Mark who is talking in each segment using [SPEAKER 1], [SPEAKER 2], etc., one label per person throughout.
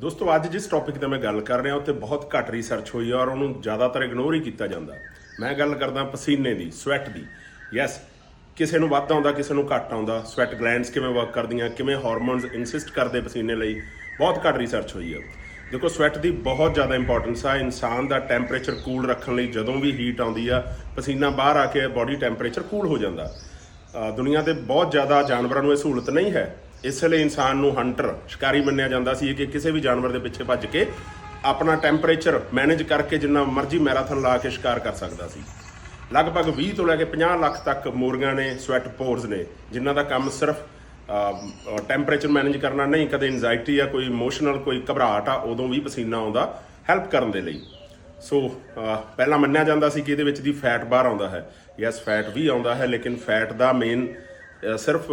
[SPEAKER 1] ਦੋਸਤੋ, ਅੱਜ ਜਿਸ ਟੌਪਿਕ ਤੇ ਮੈਂ ਗੱਲ ਕਰ ਰਿਹਾ ਉੱਤੇ ਬਹੁਤ ਘੱਟ ਰਿਸਰਚ ਹੋਈ ਹੈ ਔਰ ਉਹਨੂੰ ਜ਼ਿਆਦਾਤਰ ਇਗਨੋਰ ਹੀ ਕੀਤਾ ਜਾਂਦਾ। ਮੈਂ ਗੱਲ ਕਰਦਾ ਪਸੀਨੇ ਦੀ ਸਵੈਟ ਦੀ। ਯੈਸ ਕਿਸੇ ਨੂੰ ਵੱਧ ਆਉਂਦਾ, ਕਿਸੇ ਨੂੰ ਘੱਟ ਆਉਂਦਾ। ਸਵੈਟ ਗਲੈਂਡਸ ਕਿਵੇਂ ਵਰਕ ਕਰਦੀਆਂ, ਕਿਵੇਂ ਹਾਰਮੋਨਸ ਇਨਸਿਸਟ ਕਰਦੇ ਪਸੀਨੇ ਲਈ, ਬਹੁਤ ਘੱਟ ਰਿਸਰਚ ਹੋਈ ਹੈ ਦੇਖੋ ਸਵੈਟ ਦੀ ਬਹੁਤ ਜ਼ਿਆਦਾ ਇੰਪੋਰਟੈਂਸ ਆ। ਇਨਸਾਨ ਦਾ ਟੈਂਪਰੇਚਰ ਕੂਲ ਰੱਖਣ ਲਈ ਜਦੋਂ ਵੀ ਹੀਟ ਆਉਂਦੀ ਆ, ਪਸੀਨਾ ਬਾਹਰ ਆ ਕੇ ਬਾਡੀ ਟੈਂਪਰੇਚਰ ਕੂਲ ਹੋ ਜਾਂਦਾ। ਦੁਨੀਆ ਦੇ ਬਹੁਤ ਜ਼ਿਆਦਾ ਜਾਨਵਰਾਂ ਨੂੰ ਇਹ ਸਹੂਲਤ ਨਹੀਂ ਹੈ। ਇਸ ਲਈ ਇਨਸਾਨ ਨੂੰ ਹੰਟਰ ਸ਼ਿਕਾਰੀ ਮੰਨਿਆ ਜਾਂਦਾ ਸੀ ਕਿ ਕਿਸੇ ਵੀ ਜਾਨਵਰ ਦੇ ਪਿੱਛੇ ਭੱਜ ਕੇ ਆਪਣਾ ਟੈਂਪਰੇਚਰ ਮੈਨੇਜ ਕਰਕੇ ਜਿੰਨਾ ਮਰਜ਼ੀ ਮੈਰਾਥਨ ਲਾ ਕੇ ਸ਼ਿਕਾਰ ਕਰ ਸਕਦਾ ਸੀ। ਲਗਭਗ 20 ਤੋਂ ਲੈ ਕੇ 50 ਲੱਖ ਤੱਕ ਮੂਰਗਾਂ ਨੇ ਸਵੈਟ ਪੋਰਸ ਨੇ, ਜਿਨ੍ਹਾਂ ਦਾ ਕੰਮ ਸਿਰਫ ਟੈਂਪਰੇਚਰ ਮੈਨੇਜ ਕਰਨਾ ਨਹੀਂ, ਕਦੇ ਐਂਜ਼ਾਈਟੀ ਆ ਕੋਈ ਇਮੋਸ਼ਨਲ ਕੋਈ ਘਬਰਾਹਟ ਆ, ਉਦੋਂ ਵੀ ਪਸੀਨਾ ਆਉਂਦਾ ਹੈਲਪ ਕਰਨ ਦੇ ਲਈ। ਸੋ ਪਹਿਲਾਂ ਮੰਨਿਆ ਜਾਂਦਾ ਸੀ ਕਿ ਇਹਦੇ ਵਿੱਚ ਦੀ ਫੈਟ ਬਾਹਰ ਆਉਂਦਾ ਹੈ। ਯੈਸ ਫੈਟ ਵੀ ਆਉਂਦਾ ਹੈ, ਲੇਕਿਨ ਫੈਟ ਦਾ ਮੇਨ ਸਿਰਫ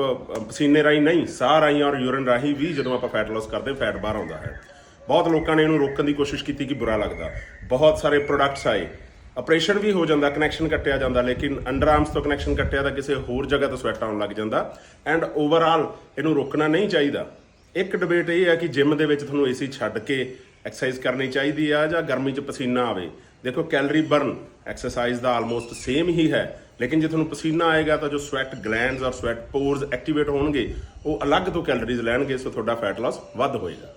[SPEAKER 1] ਪਸੀਨੇ ਰਾਹੀਂ ਨਹੀਂ, ਸਾਹ ਰਾਹੀਂ ਔਰ ਯੂਰਿਨ ਰਾਹੀਂ ਵੀ ਜਦੋਂ ਆਪਾਂ ਫੈਟ ਲਾਸ ਕਰਦੇ ਫੈਟ ਬਾਹਰ ਆਉਂਦਾ ਹੈ। ਬਹੁਤ ਲੋਕਾਂ ਨੇ ਇਹਨੂੰ ਰੋਕਣ ਦੀ ਕੋਸ਼ਿਸ਼ ਕੀਤੀ ਕਿ ਬੁਰਾ ਲੱਗਦਾ। ਬਹੁਤ ਸਾਰੇ ਪ੍ਰੋਡਕਟਸ ਆਏ। ਆਪਰੇਸ਼ਨ ਵੀ ਹੋ ਜਾਂਦਾ ਕਨੈਕਸ਼ਨ ਕੱਟਿਆ ਜਾਂਦਾ, ਲੇਕਿਨ ਅੰਡਰ ਆਰਮਸ ਤੋਂ ਕਨੈਕਸ਼ਨ ਕੱਟਿਆ ਤਾਂ ਕਿਸੇ ਹੋਰ ਜਗ੍ਹਾ ਤੋਂ ਸਵੈਟ ਆਉਣ ਲੱਗ ਜਾਂਦਾ। ਐਂਡ ਓਵਰਆਲ ਇਹਨੂੰ ਰੋਕਣਾ ਨਹੀਂ ਚਾਹੀਦਾ। ਇੱਕ ਡਿਬੇਟ ਇਹ ਹੈ ਕਿ ਜਿਮ ਦੇ ਵਿੱਚ ਤੁਹਾਨੂੰ ਏਸੀ ਛੱਡ ਕੇ ਐਕਸਰਸਾਈਜ਼ ਕਰਨੀ ਚਾਹੀਦੀ ਆ ਜਾਂ ਗਰਮੀ 'ਚ ਪਸੀਨਾ ਆਵੇ। ਦੇਖੋ ਕੈਲਰੀ ਬਰਨ ਐਕਸਰਸਾਈਜ਼ ਦਾ ਆਲਮੋਸਟ ਸੇਮ ਹੀ ਹੈ। ਲੇਕਿਨ ਜੇ ਤੁਹਾਨੂੰ ਪਸੀਨਾ ਆਏਗਾ ਤਾਂ ਜੋ ਸਵੈਟ ਗਲੈਂਡਸ ਔਰ ਸਵੈਟ ਪੋਰਸ ਐਕਟੀਵੇਟ ਹੋਣਗੇ, ਉਹ ਅਲੱਗ ਤੋਂ ਕੈਲਰੀਜ਼ ਲੈਣਗੇ ਸੋ ਤੁਹਾਡਾ ਫੈਟ ਲਾਸ ਵੱਧ ਹੋਏਗਾ।